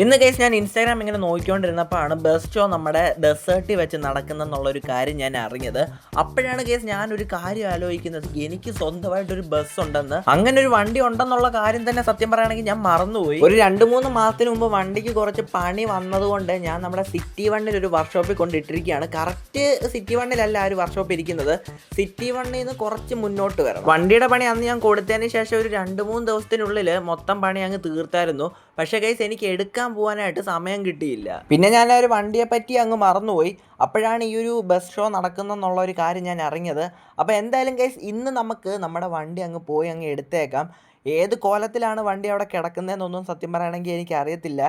ഇന്ന് കേസ് ഞാൻ ഇൻസ്റ്റാഗ്രാം ഇങ്ങനെ നോക്കിക്കൊണ്ടിരുന്നപ്പോഴാണ് ബസ് ഷോ നമ്മുടെ ഡെസേർട്ടിൽ വെച്ച് നടക്കുന്നെന്നുള്ളൊരു കാര്യം ഞാൻ അറിഞ്ഞത്. അപ്പോഴാണ് കേസ് ഒരു കാര്യം ആലോചിക്കുന്നത്. എനിക്ക് സ്വന്തമായിട്ടൊരു ബസ് ഉണ്ടെന്ന്. അങ്ങനെ ഒരു വണ്ടി ഉണ്ടെന്നുള്ള കാര്യം തന്നെ സത്യം പറയുകയാണെങ്കിൽ ഞാൻ മറന്നുപോയി. ഒരു രണ്ട് മൂന്ന് മാസത്തിന് മുമ്പ് വണ്ടിക്ക് കുറച്ച് പണി വന്നതുകൊണ്ട് ഞാൻ നമ്മുടെ സിറ്റി വണ്ണിൽ ഒരു വർക്ക്ഷോപ്പിൽ കൊണ്ടിട്ടിരിക്കുകയാണ്. കറക്റ്റ് സിറ്റി വണ്ണിലല്ല ആ ഒരു വർക്ക്ഷോപ്പ് ഇരിക്കുന്നത്. സിറ്റി വണ്ണിൽ നിന്ന് കുറച്ച് മുന്നോട്ട് വരണം. വണ്ടിയുടെ പണി അന്ന് ഞാൻ കൊടുത്തതിന് ശേഷം ഒരു രണ്ട് മൂന്ന് ദിവസത്തിനുള്ളിൽ മൊത്തം പണി അങ്ങ് തീർത്തായിരുന്നു. പക്ഷേ ഗൈസ് എനിക്ക് എടുക്കാൻ പോകാനായിട്ട് സമയം കിട്ടിയില്ല. പിന്നെ ഞാൻ ഒരു വണ്ടിയെ പറ്റി അങ്ങ് മറന്നുപോയി. അപ്പോഴാണ് ഈ ഒരു ബസ് ഷോ നടക്കുന്നെന്നുള്ള ഒരു കാര്യം ഞാൻ അറിഞ്ഞത്. അപ്പോൾ എന്തായാലും ഗൈസ് ഇന്ന് നമുക്ക് നമ്മുടെ വണ്ടി അങ്ങ് പോയി അങ്ങ് എടുത്തേക്കാം. ഏത് കോലത്തിലാണ് വണ്ടി അവിടെ കിടക്കുന്നതെന്നൊന്നും സത്യം പറയുകയാണെങ്കിൽ എനിക്ക് അറിയത്തില്ല.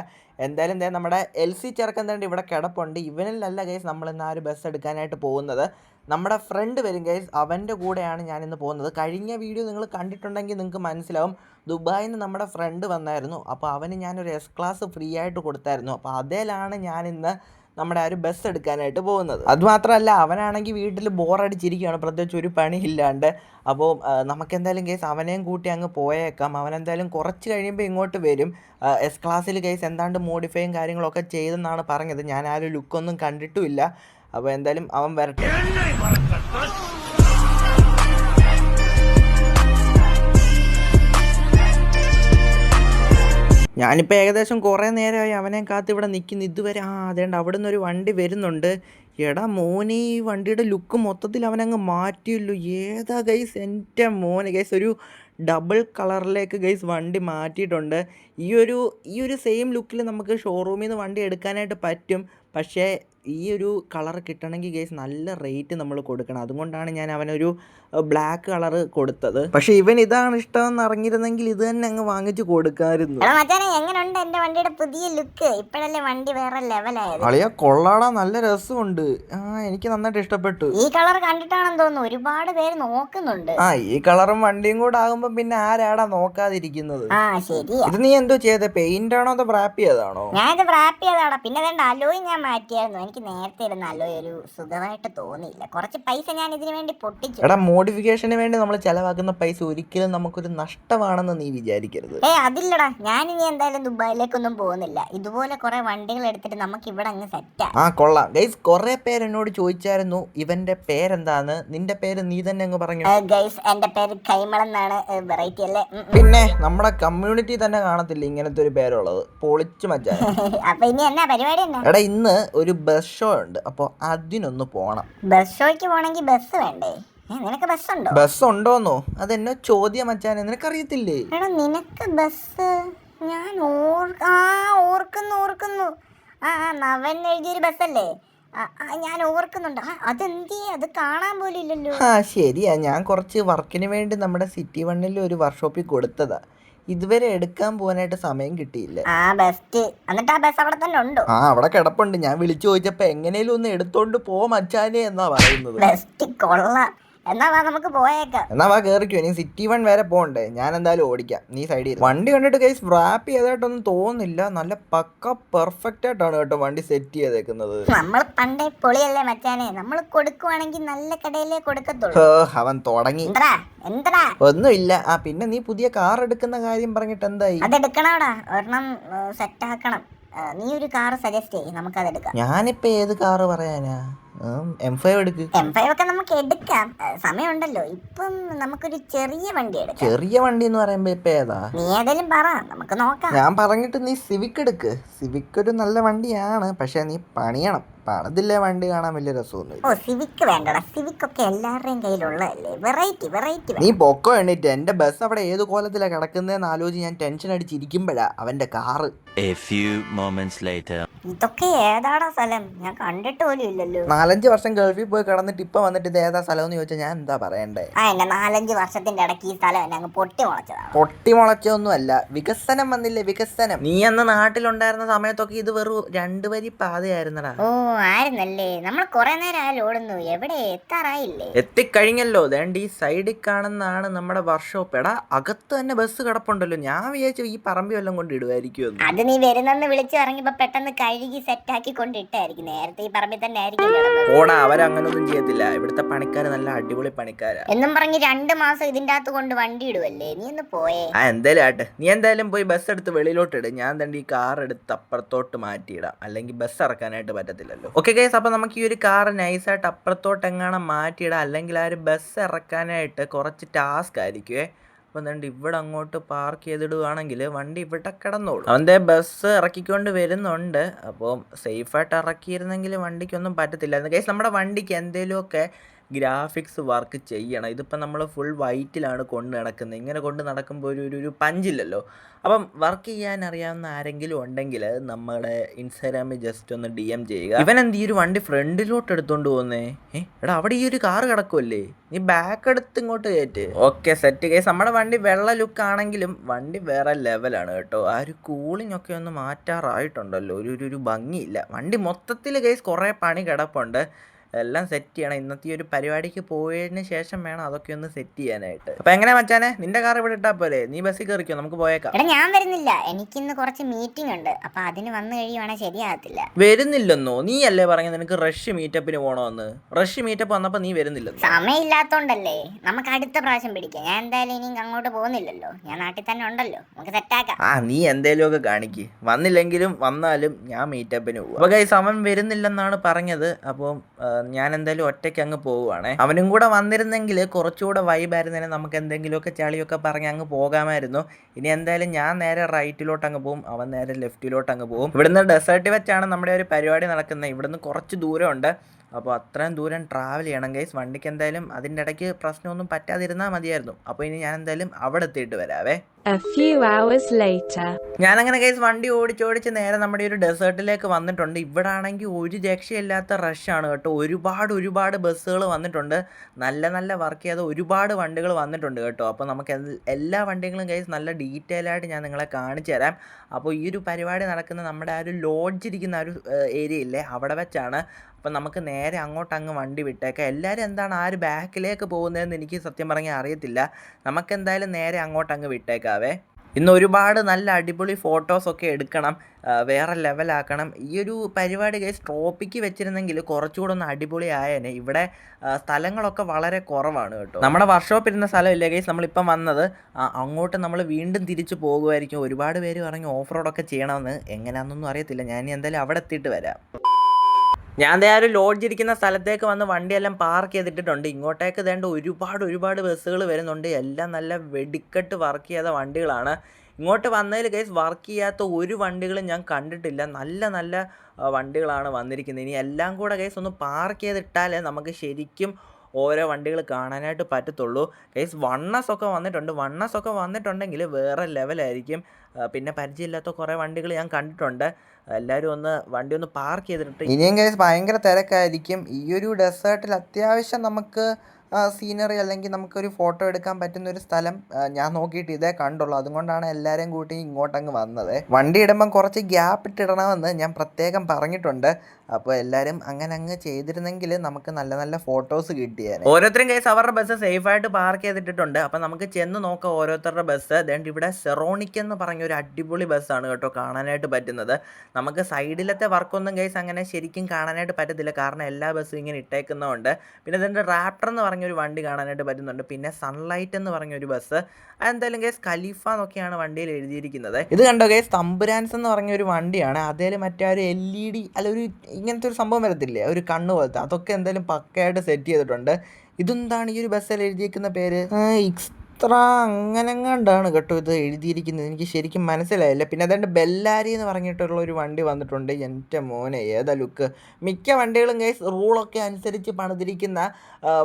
എന്തായാലും ദേ നമ്മുടെ എൽ സി ചെറുക്കൻ തന്നെ ഇവിടെ കിടപ്പുണ്ട്. ഇവനിലല്ല ഗൈസ് നമ്മൾ ഇന്ന് ആ ഒരു ബസ് എടുക്കാനായിട്ട് പോകുന്നത്. നമ്മുടെ ഫ്രണ്ട് വരും ഗൈസ് അവന്റെ കൂടെയാണ് ഞാനിന്ന് പോകുന്നത്. കഴിഞ്ഞ വീഡിയോ നിങ്ങൾ കണ്ടിട്ടുണ്ടെങ്കിൽ നിങ്ങൾക്ക് മനസ്സിലാവും. ദുബായിൽ നിന്ന് നമ്മുടെ ഫ്രണ്ട് വന്നായിരുന്നു. അപ്പോൾ അവന് ഞാനൊരു എസ് ക്ലാസ് ഫ്രീ ആയിട്ട് കൊടുത്തായിരുന്നു. അപ്പോൾ അതിലാണ് ഞാനിന്ന് നമ്മുടെ ആ ഒരു ബസ് എടുക്കാനായിട്ട് പോകുന്നത്. അതുമാത്രമല്ല അവനാണെങ്കിൽ വീട്ടിൽ ബോറടിച്ചിരിക്കുകയാണ് പ്രത്യേകിച്ച് ഒരു പണിയില്ലാണ്ട്. അപ്പോൾ നമുക്കെന്തായാലും കേസ് അവനെയും കൂട്ടി അങ്ങ് പോയേക്കാം. അവനെന്തായാലും കുറച്ച് കഴിയുമ്പോൾ ഇങ്ങോട്ട് വരും. എസ് ക്ലാസ്സിൽ കേസ് എന്താണ്ട് മോഡിഫൈയും കാര്യങ്ങളൊക്കെ ചെയ്തെന്നാണ് പറഞ്ഞത്. ഞാൻ ആ ഒരു ലുക്കൊന്നും കണ്ടിട്ടുമില്ല. അപ്പോൾ എന്തായാലും അവൻ വരട്ടെ. ഞാനിപ്പോൾ ഏകദേശം കുറേ നേരമായി അവനെ കാത്ത് ഇവിടെ നിൽക്കുന്നു ഇതുവരെ ആ അതേണ്ട അവിടെ നിന്നൊരു വണ്ടി വരുന്നുണ്ട്. എടാ മോനെ ഈ വണ്ടിയുടെ ലുക്ക് മൊത്തത്തിൽ അവനങ്ങ് മാറ്റിയല്ലോ. ഏതാ ഗൈസ് എന്റെ മോനെ. ഗൈസ് ഒരു ഡബിൾ കളറിലേക്ക് ഗൈസ് വണ്ടി മാറ്റിയിട്ടുണ്ട്. ഈ ഒരു ഈ ഒരു സെയിം ലുക്കിൽ നമുക്ക് ഷോറൂമിൽ നിന്ന് വണ്ടി എടുക്കാനായിട്ട് പറ്റും. പക്ഷേ ഈ ഒരു കളർ കിട്ടണമെങ്കിൽ ഗേസ് നല്ല റേറ്റ് നമ്മൾ കൊടുക്കണം. അതുകൊണ്ടാണ് ഞാൻ അവനൊരു ബ്ലാക്ക് കളർ കൊടുത്തത്. പക്ഷേ ഇവൻ ഇതാണ് ഇഷ്ടമെന്ന് അറിഞ്ഞിരുന്നെങ്കിൽ ഇത് തന്നെ അങ്ങ് വാങ്ങിച്ചു കൊടുക്കാമായിരുന്നു എങ്ങനെയുണ്ട് എന്റെ വണ്ടിയുടെ പുതിയ ലുക്ക്? ഇപ്പോഴല്ലേ വണ്ടി വേറെ ലെവലായത് അളിയ കൊള്ളാടാ നല്ല രസമുണ്ട്. ആ എനിക്ക് നന്നായിട്ട് ഇഷ്ടപ്പെട്ടു. ഈ കളർ കണ്ടിട്ടാണെന്ന് തോന്നുന്നു. ഒരുപാട് പേര് നോക്കുന്നുണ്ട്. ആ ഈ കളറും വണ്ടിയും കൂടെ ആകുമ്പോ പിന്നെ ആരാടാ നോക്കാതിരിക്കുന്നത്? ആ ശരിയാ. ഇത് നീ എന്തോ ചെയ്തേ? പെയിന്റ് ആണോ അതോ റാപ്പ് ഞാൻ ഇത് റാപ്പ് ചെയ്താടാ പിന്നെ അലോയ് ഞാൻ മാറ്റിയായിരുന്നു. എനിക്ക് നേരത്തെ ഒരു ഒരു സുഖമായിട്ട് തോന്നിയില്ല. കുറച്ച് പൈസ ഞാൻ ഇതിനു വേണ്ടി പൊട്ടിച്ചു. എടാ മോഡിഫിക്കേഷന് വേണ്ടി നമ്മൾ ചെലവാക്കുന്ന പൈസ ഒരിക്കലും നമുക്കൊരു നഷ്ടമാണെന്ന് നീ വിചാരിക്കരുത്. ഏ അതില്ലടാ. ഞാൻ ഇനി എന്തായാലും ദുബായിലേക്കൊന്നും പോകുന്നില്ല. ഇതുപോലെ കുറെ വണ്ടികൾ എടുത്തിട്ട് നമുക്ക് ഇവിടെ അങ്ങ് സെറ്റാ ആ. കൊള്ളാം. ഗൈസ് കുറെ പേര് എന്നോട് ചോദിച്ചായിരുന്നു. ഇവന്റെ പേരെന്താന്ന് നിന്റെ പേര് നീ തന്നെ അങ്ങ് പറഞ്ഞു. ഗൈസ് എന്റെ പേര് കൈമൾ എന്നാണ്. വെറൈറ്റി അല്ലേ. പിന്നെ നമ്മുടെ കമ്മ്യൂണിറ്റി തന്നെ കാണത്തില്ല ഇങ്ങനത്തെ ഒരു പേരുള്ളത്? പൊളിച്ചു മച്ചാൻ അപ്പൊ ഇനി എന്നാ? പരിപാടി എടാ ഇന്ന് ഒരു ബസ് ഷോ ഉണ്ട്. അപ്പോൾ അതിനൊന്ന് പോണം. ബസ് ഷോയ്ക്ക് പോണെങ്കിൽ ബസ് വേണ്ടേ? നിനക്ക് ബസ് ഉണ്ടോ? ബസ് ഉണ്ടോന്നോ? അതെന്നോ ചോദ്യം മച്ചാനെ നിനക്കറിയത്തില്ലേ? എടാ നിനക്ക് ബസ് ഞാൻ ആ ഓർക്കുന്നു ഓർക്കുന്നു. ആ നവൻ എഴുതിയൊരു ബസ്സല്ലേ ഞാൻ ഓർക്കുന്നുണ്ട്. അതെന്തേ അത് കാണാൻ പോലും ഇല്ലല്ലോ. ആ ശരിയാ. ഞാൻ കുറച്ച് വർക്കിന് വേണ്ടി നമ്മുടെ സിറ്റി വണ്ണിൽ ഒരു വർക്ക്ഷോപ്പിൽ കൊടുത്തതാ. ഇതുവരെ എടുക്കാൻ പോകാനായിട്ട് സമയം കിട്ടിയില്ല. ആ ബെസ്റ്റ് എന്നിട്ട് ആ ബസ് അവിടെ തന്നെ ഉണ്ടോ? ആ അവിടെ കിടപ്പുണ്ട്. ഞാൻ വിളിച്ചു ചോദിച്ചപ്പോ എങ്ങനെയും ഒന്ന് എടുത്തോണ്ട് പോ മച്ചാനെ എന്നാ പറയുന്നത്. ബെസ്റ്റ് കൊള്ളാം. എന്നാ വാ നമുക്ക് പോയേക്കാം. എന്നാ വാ കേറിക്കോ. ഇനി സിറ്റി വൺ വരെ പോകണ്ടേ ഞാൻ എന്തായാലും ഓടിക്കാം. നീ സൈഡിൽ വണ്ടി കണ്ടിട്ട് കേസ് റാപ്പ് ചെയ്തായിട്ടൊന്നും തോന്നുന്നില്ല. നല്ല പക്ക പെർഫെക്റ്റ് ആയിട്ടാണ് കേട്ടോ വണ്ടി സെറ്റ് ചെയ്തേക്കുന്നത്. നമ്മൾ പണ്ടേ പൊളിയല്ലേ മച്ചാനെ? നമ്മൾ കൊടുക്കുവാണെങ്കിൽ നല്ല കടയിലേ കൊടുക്കത്തുള്ളൂ. അവൻ തുടങ്ങി. എന്താ എന്താ ഒന്നുമില്ല. ആ പിന്നെ നീ പുതിയ കാർ എടുക്കുന്ന കാര്യം പറഞ്ഞിട്ട് എന്തായി? അതെടുക്കണോടാ. ഒരെണ്ണം സെറ്റ് ആക്കണം. നീ ഒരു കാർ സജസ്റ്റ് ചെയ്യ് നമുക്കത് എടുക്കാം. ഞാനിപ്പോ ഏത് കാർ പറയാനാ? എം ഫൈവ് എടുക്ക്. എം ഫൈവ് ഒക്കെ നമുക്ക് എടുക്കാം. സമയമുണ്ടല്ലോ. ഇപ്പം നമുക്കൊരു ചെറിയ വണ്ടി എടുക്കാം. ചെറിയ വണ്ടി എന്ന് പറയുമ്പോ ഇപ്പൊ ഏതാ? നീ ഏതായാലും പറ നമുക്ക് നോക്കാം. ഞാൻ പറഞ്ഞിട്ട് നീ സിവിക് എടുക്ക്. സിവിക് ഒരു നല്ല വണ്ടിയാണ് പക്ഷെ നീ പണിയണം. പണിതില്ലേ വണ്ടി കാണാൻ വലിയ രസമൊന്നും ഓ സിവിക് വേണ്ടടാ. സിവിക് ഒക്കെ എല്ലാവരുടെയും കയ്യിലുള്ളതല്ലേ വെറൈറ്റി വെറൈറ്റി നീ പൊക്കോ എണ്ണിട്ട് എന്റെ ബസ് അവിടെ ഏത് കോലത്തിലാണ് കിടക്കുന്നതെന്ന് ആലോചിച്ച് ഞാൻ ടെൻഷൻ അടിച്ചിരിക്കുമ്പോഴാ അവന്റെ car A few moments later. ഇതൊക്കെ ഏതാടാ സ്ഥലം? ഞാൻ കണ്ടിട്ട് പോലും ഇല്ലല്ലോ. നാലഞ്ച് വർഷം ഗൾഫിൽ പോയി കിടന്നിട്ട് ഇപ്പൊ വന്നിട്ട് ഇത് ഏതാ സ്ഥലം എന്ന് ചോദിച്ചാൽ ഞാൻ എന്താ പറയണ്ടേ? ആ നാലഞ്ച് വർഷത്തിന്റെ ഇടയ്ക്ക് ഈ സ്ഥലം എന്നെ അങ്ങ് പൊട്ടി മുളച്ചതാണ് പൊട്ടിമുളച്ചൊന്നും അല്ല വികസനം വന്നില്ലേ? വികസനം. നീ അന്ന് നാട്ടിലുണ്ടായിരുന്ന സമയത്തൊക്കെ ഇത് വെറും രണ്ടു വരി പാതയായിരുന്നടാ. ഓ ആയിരുന്നല്ലേ. നമ്മൾ കുറെ നേരം ഓടുന്നു എവിടെ? എത്താറായില്ലേ? എത്തിക്കഴിഞ്ഞല്ലോ. ദേണ്ട ഈ സൈഡിൽ കാണുന്നതാണ് നമ്മുടെ വർക്ക്ഷോപ്പ്. എടാ അകത്ത് തന്നെ ബസ് കിടപ്പുണ്ടല്ലോ. ഞാൻ വിചാരിച്ചു ഈ പറമ്പി വല്ലതും കൊണ്ട് ഇടുവായിരിക്കും അത് നീ വരുന്നെന്ന് വിളിച്ചു ഇറങ്ങിയപ്പോ പെട്ടെന്ന് കഴുകി സെറ്റാക്കി കൊണ്ടിട്ടായിരിക്കും. നേരത്തെ ഈ പറമ്പിൽ തന്നെ ആയിരിക്കും ഓടാ അവരങ്ങനൊന്നും ചെയ്യത്തില്ല. ഇവിടുത്തെ പണിക്കാർ നല്ല അടിപൊളി പണിക്കാരാ. എന്നും പറഞ്ഞ് രണ്ട് മാസം ഇതിന്റെ അകത്ത് കൊണ്ട് വണ്ടി ഇടുവല്ലേ? നീ ഒന്ന് പോയേ. ആ എന്തായാലും ആട്ടെ. നീ എന്തായാലും പോയി ബസ് എടുത്ത് വെളിയിലോട്ട് ഇട്. ഞാൻ തന്നെ ഈ കാർ എടുത്ത് അപ്പുറത്തോട്ട് മാറ്റിയിടാം. അല്ലെങ്കിൽ ബസ് ഇറക്കാനായിട്ട് പറ്റത്തില്ലല്ലോ. ഓക്കെ കേസ് അപ്പൊ നമുക്ക് ഈ ഒരു കാർ നൈസായിട്ട് അപ്പുറത്തോട്ട് എങ്ങാനും മാറ്റിയിടാം. അല്ലെങ്കിൽ ആ ഒരു ബസ് ഇറക്കാനായിട്ട് കുറച്ച് ടാസ്ക് ആയിരിക്കുമേ അപ്പം എന്താണ്ട് ഇവിടെ അങ്ങോട്ട് പാർക്ക് ചെയ്തിടുവാണെങ്കിൽ വണ്ടി ഇവിടെ കിടന്നോളൂ. അവന്റെ ബസ് ഇറക്കിക്കൊണ്ട് വരുന്നുണ്ട്. അപ്പോൾ സേഫായിട്ട് ഇറക്കിയിരുന്നെങ്കിൽ വണ്ടിക്കൊന്നും പറ്റത്തില്ലായിരുന്നു. കേസ് നമ്മുടെ വണ്ടിക്ക് എന്തെങ്കിലുമൊക്കെ ഗ്രാഫിക്സ് വർക്ക് ചെയ്യണം. ഇതിപ്പോൾ നമ്മൾ ഫുൾ വൈറ്റിലാണ് കൊണ്ട് നടക്കുന്നത്. ഇങ്ങനെ കൊണ്ട് നടക്കുമ്പോൾ ഒരു ഒരു- പഞ്ചില്ലല്ലോ. അപ്പം വർക്ക് ചെയ്യാൻ അറിയാവുന്ന ആരെങ്കിലും ഉണ്ടെങ്കിൽ നമ്മുടെ ഇൻസ്റ്റാഗ്രാമിൽ ജസ്റ്റ് ഒന്ന് ഡി എം ചെയ്യുക. ഇവൻ എന്ത് ഈ ഒരു വണ്ടി ഫ്രണ്ടിലോട്ട് എടുത്തുകൊണ്ട് പോകുന്നേ എടാ അവിടെ ഈ ഒരു കാർ കിടക്കുമല്ലേ നീ ബാക്ക് എടുത്ത് ഇങ്ങോട്ട് കയറ്റ്. ഓക്കെ സെറ്റ് കേസ് നമ്മുടെ വണ്ടി വെള്ള ലുക്ക് ആണെങ്കിലും വണ്ടി വേറെ ലെവലാണ് കേട്ടോ. ആ ഒരു കൂളിംഗ് ഒക്കെ ഒന്ന് മാറ്റാറായിട്ടുണ്ടല്ലോ. ഒരു- ഒരു ഭംഗിയില്ല. വണ്ടി മൊത്തത്തിൽ കേസ് കുറേ പണി കിടപ്പുണ്ട്. എല്ലാം സെറ്റ് ചെയ്യണം. ഇന്നത്തെ ഒരു പരിപാടിക്ക് പോയതിന് ശേഷം വേണം അതൊക്കെ ഒന്ന് സെറ്റ് ചെയ്യാനായിട്ട്. അപ്പൊ എങ്ങനെ മച്ചാനെ? നിന്റെ കാർ ഇവിടെ ഇട്ടാ പോലെ നീ ബസ്സിൽ കയറിക്കോ നമുക്ക് പോയേക്കാം. എടാ ഞാൻ വരുന്നില്ല. എനിക്ക് ഇന്ന് കുറച്ച് മീറ്റിംഗ് ഉണ്ട്. അപ്പൊ അതിന് വന്നു കഴിയുവാണെങ്കിൽ ശരിയാകത്തില്ല. വരുന്നില്ലെന്നോ? നീ അല്ലേ പറഞ്ഞത് നിനക്ക് റഷ് മീറ്റപ്പിന് പോണോന്ന്? റഷ് മീറ്റപ്പ് വന്നപ്പോ നീ വരുന്നില്ല സമയമില്ലാത്തോണ്ടല്ലേ. നമുക്ക് അടുത്ത പ്രാവശ്യം പിടിക്കാം. ഞാൻ എന്തായാലും ഇനി അങ്ങോട്ട് പോകുന്നില്ലല്ലോ. ഞാൻ നാട്ടിൽ തന്നെ ഉണ്ടല്ലോ. നമുക്ക് സെറ്റാക്കാം ആ നീ എന്തേലുമൊക്കെ കാണിക്ക്. വന്നില്ലെങ്കിലും വന്നാലും ഞാൻ മീറ്റപ്പിന് പോകും അപ്പൊ ഗൈസ് അവൻ വരുന്നില്ലെന്നാണ് പറഞ്ഞത്. അപ്പോൾ ഞാൻ എന്തായാലും ഒറ്റയ്ക്ക് അങ്ങ് പോവുകയാണേ അവനും കൂടെ വന്നിരുന്നെങ്കിൽ കുറച്ചുകൂടെ വൈബായിരുന്നേനെ നമുക്ക് എന്തെങ്കിലുമൊക്കെ ചളിയൊക്കെ പറഞ്ഞ് അങ്ങ് പോകാമായിരുന്നു. ഇനി എന്തായാലും ഞാൻ നേരെ റൈറ്റിലോട്ട് അങ്ങ് പോകും അവൻ നേരെ ലെഫ്റ്റിലോട്ട് അങ്ങ് പോകും ഇവിടുന്ന് ഡെസേർട്ട് വെച്ചാണ് നമ്മുടെ ഒരു പരിപാടി നടക്കുന്നത്. ഇവിടുന്ന് കുറച്ച് ദൂരമുണ്ട്. അപ്പോൾ അത്രയും ദൂരം ട്രാവൽ ചെയ്യണം ഗൈസ് വണ്ടിക്ക് എന്തായാലും അതിന്റെ ഇടയ്ക്ക് പ്രശ്നമൊന്നും പറ്റാതിരുന്നാൽ മതിയായിരുന്നു. അപ്പോൾ ഇനി ഞാൻ എന്തായാലും അവിടെ എത്തിയിട്ട് വരാവേ. Later. ഞാനങ്ങനെ കേസ് വണ്ടി ഓടിച്ചോടിച്ച് നേരെ നമ്മുടെ ഒരു ഡെസേർട്ടിലേക്ക് വന്നിട്ടുണ്ട്. ഇവിടെ ആണെങ്കിൽ ഒരു രക്ഷയില്ലാത്ത റഷാണ് കേട്ടോ. ഒരുപാട് ഒരുപാട് ബസ്സുകൾ വന്നിട്ടുണ്ട്. നല്ല നല്ല വർക്ക് ചെയ്ത ഒരുപാട് വണ്ടികൾ വന്നിട്ടുണ്ട് കേട്ടോ. അപ്പോൾ നമുക്ക് എല്ലാ വണ്ടികളും കേസ് നല്ല ഡീറ്റെയിൽ ആയിട്ട് ഞാൻ നിങ്ങളെ കാണിച്ചു തരാം. അപ്പോൾ ഈ ഒരു പരിപാടി നടക്കുന്ന നമ്മുടെ ആ ഒരു ലോഡ്ജ് ഇരിക്കുന്ന ഒരു ഏരിയ ഇല്ലേ? അവിടെ വെച്ചാണ് അപ്പം നമുക്ക് നേരെ അങ്ങോട്ട് അങ്ങ് വണ്ടി വിട്ടേക്കാം. എല്ലാവരും എന്താണ് ആര് ബാക്കിലേക്ക് പോകുന്നതെന്ന് എനിക്ക് സത്യം പറഞ്ഞാൽ അറിയത്തില്ല. നമുക്കെന്തായാലും നേരെ അങ്ങോട്ട് അങ്ങ് വിട്ടേക്കാവേ. ഇന്ന് ഒരുപാട് നല്ല അടിപൊളി ഫോട്ടോസൊക്കെ എടുക്കണം. വേറെ ലെവലാക്കണം ഈ ഒരു പരിപാടി കേസ് ട്രോപ്പിക്ക് വെച്ചിരുന്നെങ്കിൽ കുറച്ചുകൂടെ ഒന്ന് അടിപൊളി ആയേനെ. ഇവിടെ സ്ഥലങ്ങളൊക്കെ വളരെ കുറവാണ് കേട്ടോ. നമ്മുടെ വർക്ക്ഷോപ്പ് ഇരുന്ന സ്ഥലമില്ല കേസ് നമ്മളിപ്പം വന്നത് അങ്ങോട്ട് നമ്മൾ വീണ്ടും തിരിച്ചു പോകുമായിരിക്കും. ഒരുപാട് പേര് പറഞ്ഞ് ഓഫ് റോഡൊക്കെ ചെയ്യണമെന്ന്. എങ്ങനെയാണെന്നൊന്നും അറിയത്തില്ല. ഞാൻ എന്തായാലും അവിടെ എത്തിയിട്ട് വരാം. ഞാൻ ദേ ആ ഒരു ലോഡ്ജ് ഇരിക്കുന്ന സ്ഥലത്തേക്ക് വന്ന് വണ്ടിയെല്ലാം പാർക്ക് ചെയ്തിട്ടുണ്ട് ഇങ്ങോട്ടേക്ക് വേണ്ട ഒരുപാട് ഒരുപാട് ബസ്സുകൾ വരുന്നുണ്ട്. എല്ലാം നല്ല വെടിക്കെട്ട് വർക്ക് ചെയ്ത വണ്ടികളാണ്. ഇങ്ങോട്ട് വന്നതിൽ കേസ് വർക്ക് ചെയ്യാത്ത ഒരു വണ്ടികളും ഞാൻ കണ്ടിട്ടില്ല. നല്ല നല്ല വണ്ടികളാണ് വന്നിരിക്കുന്നത്. ഇനി എല്ലാം കൂടെ കേസ് ഒന്ന് പാർക്ക് ചെയ്തിട്ടാലേ നമുക്ക് ശരിക്കും ഓരോ വണ്ടികൾ കാണാനായിട്ട് പറ്റത്തുള്ളൂ. കേസ് വണ്ണസ് ഒക്കെ വന്നിട്ടുണ്ട്. വണ്ണസ് ഒക്കെ വന്നിട്ടുണ്ടെങ്കിൽ വേറെ ലെവലായിരിക്കും പിന്നെ പരിചയമില്ലാത്ത കുറേ വണ്ടികൾ ഞാൻ കണ്ടിട്ടുണ്ട്. എല്ലാവരും ഒന്ന് വണ്ടി ഒന്ന് പാർക്ക് ചെയ്തിട്ട് ഇനിയും കേസ് ഭയങ്കര തിരക്കായിരിക്കും. ഈ ഒരു ഡെസേർട്ടിൽ അത്യാവശ്യം നമുക്ക് സീനറി അല്ലെങ്കിൽ നമുക്കൊരു ഫോട്ടോ എടുക്കാൻ പറ്റുന്ന ഒരു സ്ഥലം ഞാൻ നോക്കിയിട്ട് ഇതേ കണ്ടുള്ളൂ. അതുകൊണ്ടാണ് എല്ലാവരെയും കൂട്ടി ഇങ്ങോട്ടങ്ങ് വന്നത്. വണ്ടി ഇടുമ്പം കുറച്ച് ഗ്യാപ്പ് ഇട്ടിടണമെന്ന് ഞാൻ പ്രത്യേകം പറഞ്ഞിട്ടുണ്ട്. അപ്പോൾ എല്ലാവരും അങ്ങനെ അങ്ങ് ചെയ്തിരുന്നെങ്കിൽ നമുക്ക് നല്ല നല്ല ഫോട്ടോസ് കിട്ടിയാൽ ഓരോരുത്തരും കേസ് അവരുടെ ബസ് സേഫായിട്ട് പാർക്ക് ചെയ്തിട്ടുണ്ട് അപ്പോൾ നമുക്ക് ചെന്ന് നോക്കാം ഓരോരുത്തരുടെ ബസ് അതുകൊണ്ട് ഇവിടെ സെറോണിക് എന്ന് പറഞ്ഞ ഒരു അടിപൊളി ബസ്സാണ് കേട്ടോ കാണാനായിട്ട് പറ്റുന്നത്. നമുക്ക് സൈഡിലത്തെ വർക്കൊന്നും കേസ് അങ്ങനെ ശരിക്കും കാണാനായിട്ട് പറ്റത്തില്ല. കാരണം എല്ലാ ബസ്സും ഇങ്ങനെ ഇട്ടേക്കുന്നതുകൊണ്ട് പിന്നെ ഇതിന്റെ റാപ്റ്റർ എന്ന് പറഞ്ഞൊരു വണ്ടി കാണാനായിട്ട് പറ്റുന്നുണ്ട്. പിന്നെ സൺലൈറ്റ് എന്ന് പറഞ്ഞൊരു ബസ് അതെന്തായാലും ഗേസ് ഖലീഫ എന്നൊക്കെയാണ് വണ്ടിയിൽ എഴുതിയിരിക്കുന്നത്. ഇത് കണ്ടോ ഗേസ് തമ്പുരാൻസ് എന്ന് പറഞ്ഞ ഒരു വണ്ടിയാണ്. അതേൽ മറ്റേ ഒരു എൽ ഇ ഡി അല്ല ഒരു ഇങ്ങനത്തെ ഒരു സംഭവം വരത്തില്ലേ? ഒരു കണ്ണ് പോലത്തെ. അതൊക്കെ എന്തായാലും പക്കയായിട്ട് സെറ്റ് ചെയ്തിട്ടുണ്ട്. ഇതെന്താണ് ഈ ഒരു ബസ്സിൽ എഴുതിയിരിക്കുന്ന പേര്? ഇക്സ്ത്ര അങ്ങനെങ്ങാണ്ടാണ് കേട്ടോ ഇത് എഴുതിയിരിക്കുന്നത്. എനിക്ക് ശരിക്കും മനസ്സിലായില്ല. പിന്നെ അതുകൊണ്ട് ബെല്ലാരി എന്ന് പറഞ്ഞിട്ടുള്ള ഒരു വണ്ടി വന്നിട്ടുണ്ട്. എന്റെ മോനെ ഏതാ ലുക്ക്. മിക്ക വണ്ടികളും ഗൈസ് റൂളൊക്കെ അനുസരിച്ച് പണിതിരിക്കുന്ന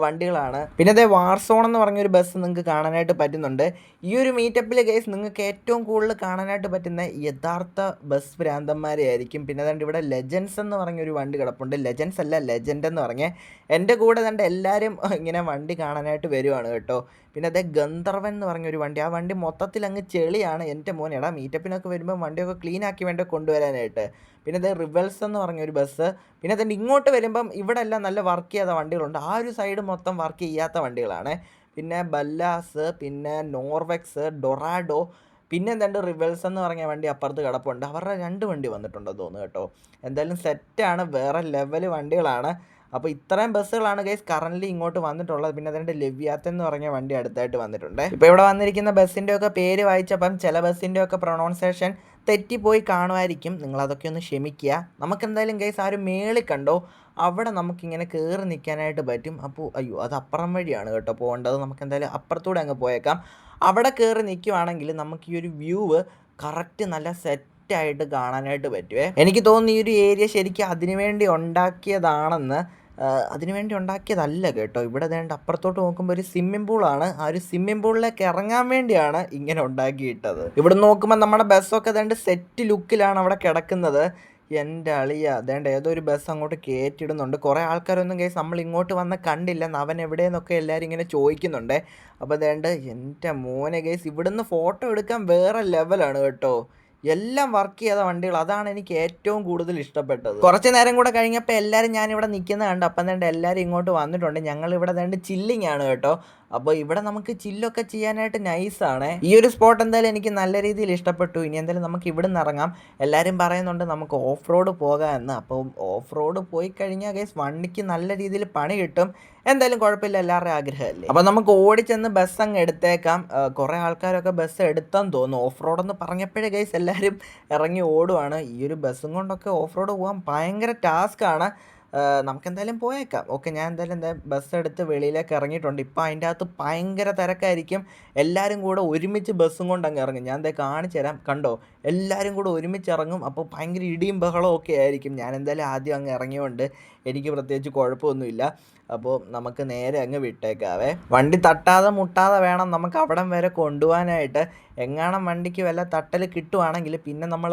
വണ്ടികളാണ്. പിന്നെ അതേ വാർസോൺ എന്ന് പറഞ്ഞൊരു ബസ് നിങ്ങൾക്ക് കാണാനായിട്ട് പറ്റുന്നുണ്ട്. ഈ ഒരു മീറ്റപ്പിൽ ഗൈസ് നിങ്ങൾക്ക് ഏറ്റവും കൂടുതൽ കാണാനായിട്ട് പറ്റുന്ന യഥാർത്ഥ ബസ് ഭ്രാന്തന്മാരെ ആയിരിക്കും. പിന്നെ അതുകൊണ്ട് ഇവിടെ ലെജൻസ് എന്ന് പറഞ്ഞൊരു വണ്ടി കിടപ്പുണ്ട്. ലെജൻസ് അല്ല ലെജൻഡ് എന്ന് പറഞ്ഞ്. എന്റെ കൂടെ തന്നെ എല്ലാവരും ഇങ്ങനെ വണ്ടി കാണാനായിട്ട് വരുവാണ് കേട്ടോ. പിന്നെ അതേ ഗന്ധർവൻ എന്ന് പറഞ്ഞ ഒരു വണ്ടി. ആ വണ്ടി മൊത്തത്തിൽ അങ്ങ് ചെളിയാണ്. എന്റെ മോൻ എടാ മീറ്റപ്പിനൊക്കെ വരുമ്പോൾ വണ്ടിയൊക്കെ ക്ലീൻ ആക്കി വേണ്ട കൊണ്ടുവരാനായിട്ട്. പിന്നെ അതായത് റിവൽസ് എന്ന് പറഞ്ഞൊരു ബസ് പിന്നെ അതിന്റെ ഇങ്ങോട്ട് വരുമ്പം ഇവിടെ എല്ലാം നല്ല വർക്ക് ചെയ്യാത്ത വണ്ടികളുണ്ട്. ആ ഒരു സൈഡ് മൊത്തം വർക്ക് ചെയ്യാത്ത വണ്ടികളാണ്. പിന്നെ ബല്ലാസ് പിന്നെ നോർവെക്സ് ഡൊറാഡോ പിന്നെ എന്താണ്ട് റിവൽസ് എന്ന് പറഞ്ഞ വണ്ടി അപ്പുറത്ത് കിടപ്പുണ്ട്. അവരുടെ രണ്ട് വണ്ടി വന്നിട്ടുണ്ടെന്ന് തോന്നുന്നു കേട്ടോ. എന്തായാലും സെറ്റാണ് വേറെ ലെവൽ വണ്ടികളാണ്. അപ്പോൾ ഇത്രയും ബസ്സുകളാണ് ഗൈസ് കറന്റ് ഇങ്ങോട്ട് വന്നിട്ടുള്ളത്. പിന്നെ അതിന്റെ ലവ്യാത്ത എന്ന് പറഞ്ഞ വണ്ടി അടുത്തായിട്ട് വന്നിട്ടുണ്ട്. ഇപ്പോൾ ഇവിടെ വന്നിരിക്കുന്ന ബസ്സിന്റെ ഒക്കെ പേര് വായിച്ചപ്പം ചില ബസ്സിന്റെ ഒക്കെ പ്രൊണൗൺസേഷൻ തെറ്റിപ്പോയി കാണുമായിരിക്കും. നിങ്ങളതൊക്കെ ഒന്ന് ക്ഷമിക്കുക. നമുക്കെന്തായാലും ഗൈസ് ആ ഒരു മേളിൽ കണ്ടോ? അവിടെ നമുക്കിങ്ങനെ കയറി നിൽക്കാനായിട്ട് പറ്റും. അപ്പോൾ അയ്യോ അത് അപ്പുറം വഴിയാണ് കേട്ടോ പോകേണ്ടത്. നമുക്ക് എന്തായാലും അപ്പുറത്തൂടെ അങ്ങ് പോയേക്കാം. അവിടെ കയറി നിൽക്കുവാണെങ്കിൽ നമുക്ക് ഈ ഒരു വ്യൂവ് കറക്റ്റ് നല്ല സെറ്റായിട്ട് കാണാനായിട്ട് പറ്റുമേ എനിക്ക് തോന്നുന്നു ഈ ഒരു ഏരിയ ശരിക്കും അതിനുവേണ്ടി ഉണ്ടാക്കിയതാണെന്ന് അതിനുവേണ്ടി ഉണ്ടാക്കിയതല്ല കേട്ടോ. ഇവിടെ വേണ്ട അപ്പുറത്തോട്ട് നോക്കുമ്പോൾ ഒരു സ്വിമ്മിംഗ് പൂളാണ് ആ ഒരു സ്വിമ്മിംഗ് പൂളിലേക്ക് ഇറങ്ങാൻ വേണ്ടിയാണ് ഇങ്ങനെ ഉണ്ടാക്കിയിട്ടത്. ഇവിടെ നോക്കുമ്പോൾ നമ്മുടെ ബസ്സൊക്കെ അതേണ്ട സെറ്റ് ലുക്കിലാണ് അവിടെ കിടക്കുന്നത്. എന്റെ അളിയ അതേണ്ട ഏതോ ഒരു ബസ് അങ്ങോട്ട് കയറ്റിടുന്നുണ്ട് കുറേ ആൾക്കാരൊന്നും കേസ് നമ്മൾ ഇങ്ങോട്ട് വന്ന് കണ്ടില്ല. അവൻ എവിടെയെന്നൊക്കെ എല്ലാവരും ഇങ്ങനെ ചോദിക്കുന്നുണ്ട്. അപ്പോൾ അതേണ്ട എന്റെ മോനെ കേസ് ഇവിടുന്ന് ഫോട്ടോ എടുക്കാൻ വേറെ ലെവലാണ് കേട്ടോ. എല്ലാം വർക്ക് ചെയ്ത വണ്ടികൾ. അതാണ് എനിക്ക് ഏറ്റവും കൂടുതൽ ഇഷ്ടപ്പെട്ടത്. കുറച്ച് നേരം കൂടെ കഴിഞ്ഞപ്പോൾ എല്ലാവരും ഞാനിവിടെ നിൽക്കുന്ന കണ്ട്. അപ്പം തന്നെ എല്ലാവരും ഇങ്ങോട്ട് വന്നിട്ടുണ്ട്. ഞങ്ങൾ ഇവിടെ രണ്ട് ചില്ലിങ് ആണ് കേട്ടോ. അപ്പോൾ ഇവിടെ നമുക്ക് ചില്ലൊക്കെ ചെയ്യാനായിട്ട് നൈസാണ്. ഈ ഒരു സ്പോട്ട് എന്തായാലും എനിക്ക് നല്ല രീതിയിൽ ഇഷ്ടപ്പെട്ടു. ഇനി എന്തായാലും നമുക്ക് ഇവിടെ നിന്ന് ഇറങ്ങാം. എല്ലാവരും പറയുന്നുണ്ട് നമുക്ക് ഓഫ് റോഡ് പോകാം എന്ന് അപ്പോൾ ഓഫ് റോഡ് പോയി കഴിഞ്ഞാൽ ഗൈസ് വണ്ടിക്ക് നല്ല രീതിയിൽ പണി കിട്ടും. എന്തായാലും കുഴപ്പമില്ല എല്ലാവരുടെയും ആഗ്രഹമല്ലേ? അപ്പോൾ നമുക്ക് ഓടിച്ചെന്ന് ബസ് അങ്ങ് എടുത്തേക്കാം. കുറേ ആൾക്കാരൊക്കെ ബസ് എടുത്തെന്ന് തോന്നുന്നു. ഓഫ് റോഡ് എന്ന് പറഞ്ഞപ്പോഴേ ഗൈസ് എല്ലാവരും ഇറങ്ങി ഓടുവാണ്. ഈ ഒരു ബസ്സും കൊണ്ടൊക്കെ ഓഫ് റോഡ് പോകാൻ ഭയങ്കര ടാസ്ക്കാണ് നമുക്ക് എന്തായാലും പോയേക്കാം. ഓക്കെ ഞാൻ എന്തായാലും എന്താ ബസ് എടുത്ത് വെളിയിലേക്ക് ഇറങ്ങിയിട്ടുണ്ട്. ഇപ്പോൾ അതിന്റെ അകത്ത് ഭയങ്കര തിരക്കായിരിക്കും. എല്ലാവരും കൂടെ ഒരുമിച്ച് ബസ്സും കൊണ്ട് അങ്ങ് ഇറങ്ങും. ഞാൻ എന്താ കാണിച്ചു തരാം. കണ്ടോ? എല്ലാവരും കൂടെ ഒരുമിച്ച് ഇറങ്ങും. അപ്പോൾ ഭയങ്കര ഇടിയും ബഹളവും ഒക്കെ ആയിരിക്കും. ഞാൻ എന്തായാലും ആദ്യം അങ്ങ് ഇറങ്ങിയോണ്ട് എനിക്ക് പ്രത്യേകിച്ച് കുഴപ്പമൊന്നുമില്ല. അപ്പോൾ നമുക്ക് നേരെ അങ്ങ് വിട്ടേക്കാവേ. വണ്ടി തട്ടാതെ മുട്ടാതെ വേണം നമുക്ക് അവിടം വരെ കൊണ്ടുപോകാനായിട്ട്. എങ്ങാണം വണ്ടിക്ക് വല്ല തട്ടൽ കിട്ടുവാണെങ്കിൽ പിന്നെ നമ്മൾ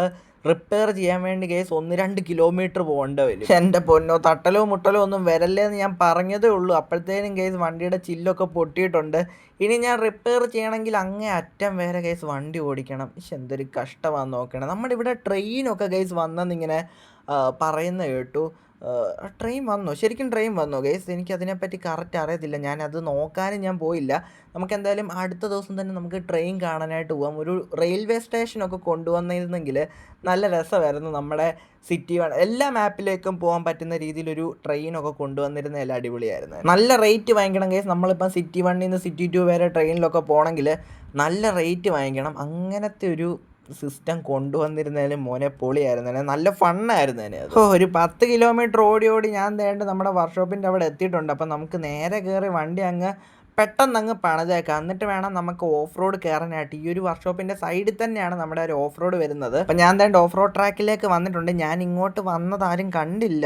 റിപ്പയർ ചെയ്യാൻ വേണ്ടി കേസ് ഒന്ന് രണ്ട് കിലോമീറ്റർ പോകേണ്ട വരും എന്റെ പൊന്നോ തട്ടലോ മുട്ടലോ ഒന്നും വരല്ലേ എന്ന് ഞാൻ പറഞ്ഞതേ ഉള്ളൂ. അപ്പോഴത്തേനും കേസ് വണ്ടിയുടെ ചില്ലൊക്കെ പൊട്ടിയിട്ടുണ്ട്. ഇനി ഞാൻ റിപ്പയർ ചെയ്യണമെങ്കിൽ അങ്ങേ അറ്റം വരെ കേസ് വണ്ടി ഓടിക്കണം. പക്ഷെ എന്തൊരു കഷ്ടമാണെന്ന് നോക്കണം. നമ്മുടെ ഇവിടെ ട്രെയിനൊക്കെ കേസ് വന്നെന്നിങ്ങനെ പറയുന്ന കേട്ടു. ട്രെയിൻ വന്നോ? ശരിക്കും ട്രെയിൻ വന്നോ ഗൈസ്? എനിക്ക് അതിനെപ്പറ്റി കറക്റ്റ് അറിയത്തില്ല. ഞാൻ അത് നോക്കാനും ഞാൻ പോയില്ല. നമുക്ക് എന്തായാലും അടുത്ത ദിവസം തന്നെ നമുക്ക് ട്രെയിൻ കാണാനായിട്ട് പോകാം ഒരു റെയിൽവേ സ്റ്റേഷനൊക്കെ കൊണ്ടുവന്നിരുന്നെങ്കിൽ നല്ല രസമായിരുന്നു നമ്മുടെ സിറ്റി എല്ലാ മാപ്പിലേക്കും പോകാൻ പറ്റുന്ന രീതിയിലൊരു ട്രെയിനൊക്കെ കൊണ്ടുവന്നിരുന്നതിൽ അടിപൊളിയായിരുന്നു. നല്ല റേറ്റ് വാങ്ങിക്കണം കേസ് നമ്മളിപ്പം സിറ്റി വണ്ണിൽ നിന്ന് സിറ്റി ടു വരെ ട്രെയിനിലൊക്കെ പോകണമെങ്കിൽ നല്ല റേറ്റ് വാങ്ങിക്കണം. അങ്ങനത്തെ ഒരു സിസ്റ്റം കൊണ്ടുവന്നിരുന്നതിന് മോനെ പൊളിയായിരുന്നേനെ നല്ല ഫണ്ണായിരുന്നേനെ ഓ ഒരു പത്ത് കിലോമീറ്റർ ഓടി ഓടി ഞാൻ തേണ്ട നമ്മുടെ വർക്ക്ഷോപ്പിന്റെ അവിടെ എത്തിയിട്ടുണ്ട്. അപ്പം നമുക്ക് നേരെ കയറി വണ്ടി അങ്ങ് പെട്ടെന്ന് അങ്ങ് പണിതേക്കാം. എന്നിട്ട് വേണം നമുക്ക് ഓഫ് റോഡ് കയറാനായിട്ട് ഈ ഒരു വർക്ക്ഷോപ്പിന്റെ സൈഡിൽ തന്നെയാണ് നമ്മുടെ ഒരു ഓഫ് റോഡ് വരുന്നത്. അപ്പം ഞാൻ തേണ്ട ഓഫ് റോഡ് ട്രാക്കിലേക്ക് വന്നിട്ടുണ്ട്. ഞാൻ ഇങ്ങോട്ട് വന്നതാരും കണ്ടില്ല.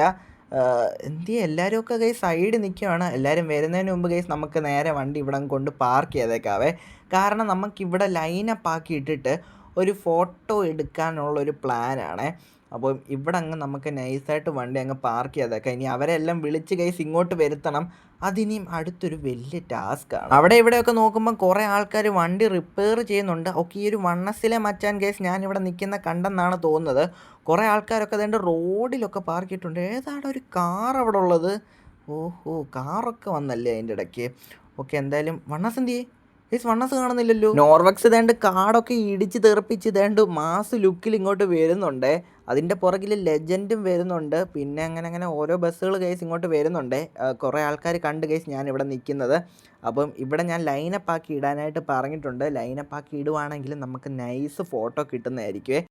എന്തിയെ എല്ലാവരും ഒക്കെ കൈ സൈഡ് നിൽക്കുകയാണ് എല്ലാവരും വരുന്നതിന് മുമ്പ് ഗൈസ് നമുക്ക് നേരെ വണ്ടി ഇവിടെ കൊണ്ട് പാർക്ക് ചെയ്തേക്കാവേ. കാരണം നമുക്കിവിടെ ലൈനപ്പ് ആക്കി ഇട്ടിട്ട് ഒരു ഫോട്ടോ എടുക്കാനുള്ള ഒരു പ്ലാനാണ്. അപ്പോൾ ഇവിടെ അങ്ങ് നമുക്ക് നൈസായിട്ട് വണ്ടി അങ്ങ് പാർക്ക് ചെയ്തേക്കാം ഇനി അവരെല്ലാം വിളിച്ച് കൈസ് ഇങ്ങോട്ട് വരുത്തണം. അതിനിയും അടുത്തൊരു വലിയ ടാസ്ക്കാണ് അവിടെ ഇവിടെയൊക്കെ നോക്കുമ്പോൾ കുറേ ആൾക്കാർ വണ്ടി റിപ്പയർ ചെയ്യുന്നുണ്ട്. ഓക്കെ ഈ ഒരു വണ്ണസിലെ മച്ചാൻ കേസ് ഞാനിവിടെ നിൽക്കുന്ന കണ്ടെന്നാണ് തോന്നുന്നത്. കുറേ ആൾക്കാരൊക്കെ അതുകൊണ്ട് റോഡിലൊക്കെ പാർക്ക് ചെയ്തിട്ടുണ്ട്. ഏതാണ് ഒരു കാർ അവിടെ ഉള്ളത്? ഓഹോ കാറൊക്കെ വന്നല്ലേ അതിന്റെ ഇടയ്ക്ക്? ഓക്കെ എന്തായാലും വണ്ണസ് ഗൈസ് വണ്ണസ് കാണുന്നില്ലല്ലോ. നോർവക്സ് ഇതേണ്ട് കാടൊക്കെ ഇടിച്ച് തെറിപ്പിച്ച് ഇതേണ്ട് മാസ് ലുക്കിൽ ഇങ്ങോട്ട് വരുന്നുണ്ട്. അതിന്റെ പുറകിൽ ലെജൻഡും വരുന്നുണ്ട്. പിന്നെ അങ്ങനെ അങ്ങനെ ഓരോ ബസ്സുകൾ കേസ് ഇങ്ങോട്ട് വരുന്നുണ്ട്. കുറേ ആൾക്കാർ കണ്ട് കേസ് ഞാൻ ഇവിടെ നിൽക്കുന്നത് അപ്പം ഇവിടെ ഞാൻ ലൈനപ്പ് ആക്കി ഇടാനായിട്ട് പറഞ്ഞിട്ടുണ്ട്. ലൈനപ്പ് ആക്കി ഇടുവാണെങ്കിൽ നമുക്ക് നൈസ് ഫോട്ടോ കിട്ടുന്നതായിരിക്കുമേ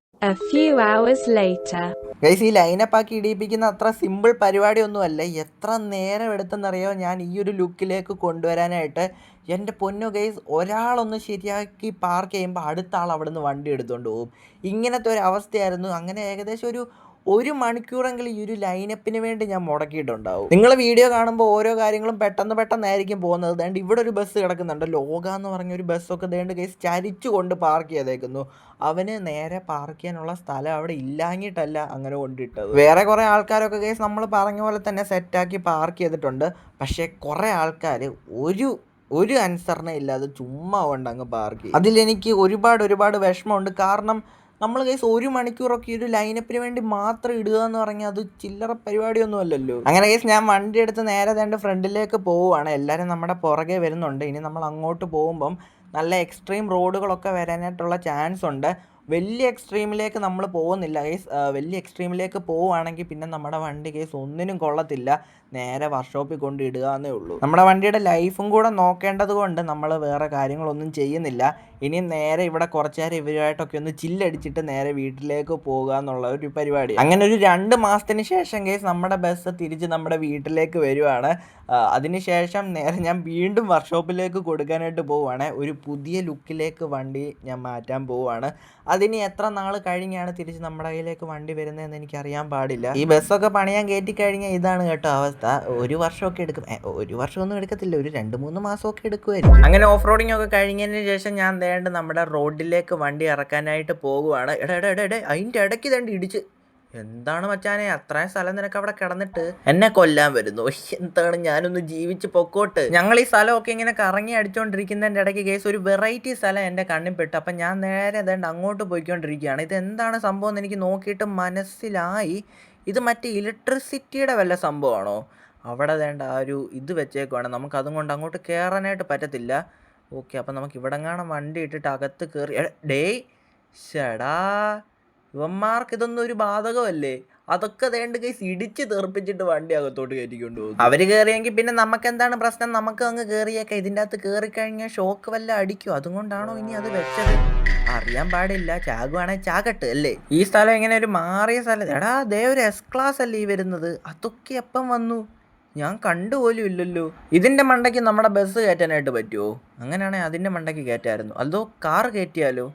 ഗൈസ് ഈ ലൈനപ്പ് ആക്കി ഇടിയിപ്പിക്കുന്ന അത്ര സിമ്പിൾ പരിപാടിയൊന്നുമല്ല. എത്ര നേരം എടുത്തെന്നറിയോ? ഞാൻ ഈ ഒരു ലുക്കിലേക്ക് കൊണ്ടുവരാനായിട്ട് എന്റെ പൊന്നു ഗൈസ് ഒരാളൊന്ന് ശരിയാക്കി പാർക്ക് ചെയ്യുമ്പോൾ അടുത്ത ആൾ അവിടെ നിന്ന് വണ്ടി എടുത്തുകൊണ്ട് പോകും ഇങ്ങനത്തെ ഒരു അവസ്ഥയായിരുന്നു. അങ്ങനെ ഏകദേശം ഒരു ഒരു മണിക്കൂറെങ്കിലും ഈ ഒരു ലൈനപ്പിന് വേണ്ടി ഞാൻ മുടക്കിയിട്ടുണ്ടാവും. നിങ്ങൾ വീഡിയോ കാണുമ്പോൾ ഓരോ കാര്യങ്ങളും പെട്ടെന്ന് പെട്ടെന്നായിരിക്കും പോകുന്നത്. അതുകൊണ്ട് ഇവിടെ ഒരു ബസ് കിടക്കുന്നുണ്ട്. ലോക എന്ന് പറഞ്ഞ ഒരു ബസ്സൊക്കെ ദേണ്ട് കേസ് ചരിച്ചു കൊണ്ട് പാർക്ക് ചെയ്തേക്കുന്നു. അവന് നേരെ പാർക്ക് ചെയ്യാനുള്ള സ്ഥലം അവിടെ ഇല്ലാഞ്ഞിട്ടല്ല അങ്ങനെ കൊണ്ടിട്ടത്. വേറെ കുറേ ആൾക്കാരൊക്കെ കേസ് നമ്മൾ പറഞ്ഞ പോലെ തന്നെ സെറ്റാക്കി പാർക്ക് ചെയ്തിട്ടുണ്ട്. പക്ഷേ കുറേ ആൾക്കാർ ഒരു ഒരു അനുസരണ ഇല്ലാതെ ചുമ്മാ കൊണ്ട് അങ്ങ് പാർക്ക് ചെയ്യും അതിലെനിക്ക് ഒരുപാട് ഒരുപാട് വിഷമമുണ്ട്. കാരണം നമ്മൾ കേസ് ഒരു മണിക്കൂറൊക്കെ ഒരു ലൈനപ്പിന് വേണ്ടി മാത്രം ഇടുക എന്ന് പറഞ്ഞാൽ അത് ചില്ലറ പരിപാടിയൊന്നും അല്ലല്ലോ. അങ്ങനെ കേസ് ഞാൻ വണ്ടി എടുത്ത് നേരെ തേണ്ട ഫ്രണ്ടിലേക്ക് പോവുകയാണ് എല്ലാവരും നമ്മുടെ പുറകെ വരുന്നുണ്ട്. ഇനി നമ്മൾ അങ്ങോട്ട് പോകുമ്പം നല്ല എക്സ്ട്രീം റോഡുകളൊക്കെ വരാനായിട്ടുള്ള ചാൻസ് ഉണ്ട്. വലിയ എക്സ്ട്രീമിലേക്ക് നമ്മൾ പോകുന്നില്ല. കേസ് വലിയ എക്സ്ട്രീമിലേക്ക് പോവുകയാണെങ്കിൽ പിന്നെ നമ്മുടെ വണ്ടി കേസ് ഒന്നിനും കൊള്ളത്തില്ല. നേരെ വർക്ക്ഷോപ്പിൽ കൊണ്ട് ഇടുക എന്നേ ഉള്ളൂ. നമ്മുടെ വണ്ടിയുടെ ലൈഫും കൂടെ നോക്കേണ്ടത് കൊണ്ട് നമ്മൾ വേറെ കാര്യങ്ങളൊന്നും ചെയ്യുന്നില്ല. ഇനി നേരെ ഇവിടെ കുറച്ചു നേരം ഇവരുമായിട്ടൊക്കെ ഒന്ന് ചില്ലടിച്ചിട്ട് നേരെ വീട്ടിലേക്ക് പോകുക എന്നുള്ള ഒരു പരിപാടി അങ്ങനെ ഒരു രണ്ട് മാസത്തിന് ശേഷം കേസ് നമ്മുടെ ബസ് തിരിച്ച് നമ്മുടെ വീട്ടിലേക്ക് വരുവാണ്. അതിനുശേഷം നേരെ ഞാൻ വീണ്ടും വർക്ക്ഷോപ്പിലേക്ക് കൊടുക്കാനായിട്ട് പോവുകയാണ് ഒരു പുതിയ ലുക്കിലേക്ക് വണ്ടി ഞാൻ മാറ്റാൻ പോവുകയാണ് അതിന് എത്ര നാൾ കഴിഞ്ഞാണ് തിരിച്ച് നമ്മുടെ കയ്യിലേക്ക് വണ്ടി വരുന്നതെന്ന് എനിക്ക് അറിയാൻ പാടില്ല. ഈ ബസ്സൊക്കെ പണിയാൻ കയറ്റി കഴിഞ്ഞാൽ ഇതാണ് കേട്ടോ അവസ്ഥ. ഒരു വർഷമൊക്കെ എടുക്കും. ഒരു വർഷമൊന്നും എടുക്കത്തില്ല. ഒരു രണ്ട് മൂന്ന് മാസമൊക്കെ എടുക്കുമായിരിക്കും അങ്ങനെ ഓഫ് റോഡിംഗ് ഒക്കെ കഴിഞ്ഞതിന് ശേഷം ഞാൻ ദേണ്ട് നമ്മുടെ റോഡിലേക്ക് വണ്ടി ഇറക്കാനായിട്ട് പോകുവാണ് എടാ എടാ എടാ അതിന്റെ ഇടയ്ക്ക് ദണ്ട് ഇടിച്ച് എന്താണ് മച്ചാനെ? അത്രയും സ്ഥലം നിനക്ക് അവിടെ കിടന്നിട്ട് എന്നെ കൊല്ലാൻ വരുന്നു. എന്താണ്? ഞാനൊന്ന് ജീവിച്ച് പൊക്കോട്ട്. ഞങ്ങൾ ഈ സ്ഥലമൊക്കെ ഇങ്ങനെ കറങ്ങി അടിച്ചുകൊണ്ടിരിക്കുന്നതിന്റെ ഇടയ്ക്ക് കേസ് ഒരു വെറൈറ്റി സ്ഥലം എന്റെ കണ്ണിൽ പെട്ടു. അപ്പം ഞാൻ നേരെ അതേണ്ട അങ്ങോട്ട് പോയിക്കൊണ്ടിരിക്കുകയാണ്. ഇത് എന്താണ് സംഭവം എന്ന് എനിക്ക് നോക്കിയിട്ട് മനസ്സിലായി. ഇത് മറ്റേ ഇലക്ട്രിസിറ്റിയുടെ വല്ല സംഭവമാണോ? അവിടെ വേണ്ട ആ ഒരു ഇത് വെച്ചേക്കുവാണ്. നമുക്ക് അതും കൊണ്ട് അങ്ങോട്ട് കയറാനായിട്ട് പറ്റത്തില്ല. ഓക്കെ അപ്പം നമുക്ക് ഇവിടെങ്ങാണം വണ്ടി ഇട്ടിട്ട് അകത്ത് കയറി ഡേയ് ഷടാ ഇവന്മാർക്ക് ഇതൊന്നും ഒരു ബാധകമല്ലേ? അതൊക്കെ വേണ്ട കൈ ഇടിച്ച് തെറിപ്പിച്ചിട്ട് വണ്ടി അകത്തോട്ട് കയറ്റിക്കൊണ്ട് പോകും. അവർ കയറിയെങ്കിൽ പിന്നെ നമുക്ക് എന്താണ് പ്രശ്നം? നമുക്ക് അങ്ങ് കയറിയേക്കാം ഇതിന്റെ അകത്ത് കയറി കഴിഞ്ഞാൽ ഷോക്ക് വല്ല അടിക്കും. അതുകൊണ്ടാണോ ഇനി അത് വെച്ചത്? അറിയാൻ പാടില്ല. ചാകുവാണെങ്കിൽ ചാകട്ട് അല്ലേ? ഈ സ്ഥലം ഇങ്ങനെ ഒരു മാറിയ സ്ഥലം. എടാ അതേ ഒരു എസ് ക്ലാസ് അല്ലേ ഈ വരുന്നത്? അതൊക്കെ എപ്പം വന്നു? ഞാൻ കണ്ടുപോലും ഇല്ലല്ലോ. ഇതിന്റെ മണ്ടയ്ക്ക് നമ്മുടെ ബസ് കയറ്റാനായിട്ട് പറ്റുമോ അങ്ങനെയാണെങ്കിൽ അതിന്റെ മണ്ടയ്ക്ക് കയറ്റായിരുന്നു അതോ കാർ കയറ്റിയാലോ?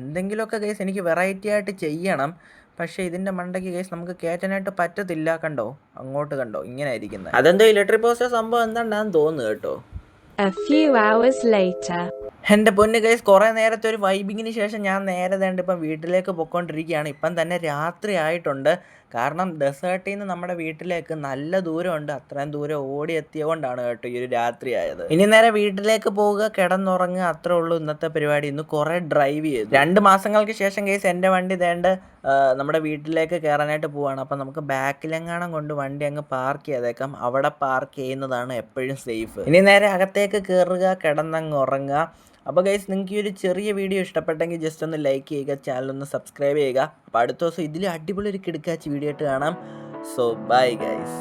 എന്തെങ്കിലുമൊക്കെ കേസ് എനിക്ക് വെറൈറ്റി ആയിട്ട് ചെയ്യണം. പക്ഷേ ഇതിന്റെ മണ്ടയ്ക്ക് കേസ് നമുക്ക് കയറ്റാനായിട്ട് പറ്റത്തില്ല. കണ്ടോ? അങ്ങോട്ട് കണ്ടോ? ഇങ്ങനെ ഇരിക്കുന്നത് അതെന്തോ ഇലക്ട്രിക് പോസ്റ്റർ സംഭവം എന്താണ്ടാന്ന് തോന്നുന്നു കേട്ടോ. A few hours later. എന്റെ പൊന്ന് കേസ് കുറേ നേരത്തെ ഒരു വൈബിങ്ങിന് ശേഷം ഞാൻ നേരെ തേണ്ട ഇപ്പം വീട്ടിലേക്ക് പൊയ്ക്കൊണ്ടിരിക്കുകയാണ് ഇപ്പം തന്നെ രാത്രി ആയിട്ടുണ്ട്. കാരണം ഡെസേർട്ടിൽ നിന്ന് നമ്മുടെ വീട്ടിലേക്ക് നല്ല ദൂരമുണ്ട്. അത്രയും ദൂരം എത്തിയതുകൊണ്ടാണ് കേട്ടോ ഈ ഒരു രാത്രി ആയത് ഇനി നേരെ വീട്ടിലേക്ക് പോവുക കിടന്നുറങ്ങുക അത്രേ ഉള്ളൂ ഇന്നത്തെ പരിപാടി. ഇന്ന് കുറേ ഡ്രൈവ് ചെയ്തു. രണ്ട് മാസങ്ങൾക്ക് ശേഷം കേസ് എന്റെ വണ്ടി തേണ്ട നമ്മുടെ വീട്ടിലേക്ക് കയറാനായിട്ട് പോവാണ്. അപ്പം നമുക്ക് ബാക്കിലെങ്ങാണം കൊണ്ട് വണ്ടി അങ്ങ് പാർക്ക് ചെയ്തേക്കാം. അവിടെ പാർക്ക് ചെയ്യുന്നതാണ് എപ്പോഴും സേഫ് ഇനി നേരെ അകത്തേക്ക് കയറുക കിടന്നങ്ങ് ഉറങ്ങുക. അപ്പോൾ ഗൈസ് നിങ്ങൾക്ക് ഈ ഒരു ചെറിയ വീഡിയോ ഇഷ്ടപ്പെട്ടെങ്കിൽ ജസ്റ്റ് ഒന്ന് ലൈക്ക് ചെയ്യുക ചാനൽ ഒന്ന് സബ്സ്ക്രൈബ് ചെയ്യുക. അപ്പോൾ അടുത്ത ദിവസം ഇതിൽ അടിപൊളി ഒരു കിടക്കാച്ച് വീഡിയോ ആയിട്ട് കാണാം. So bye guys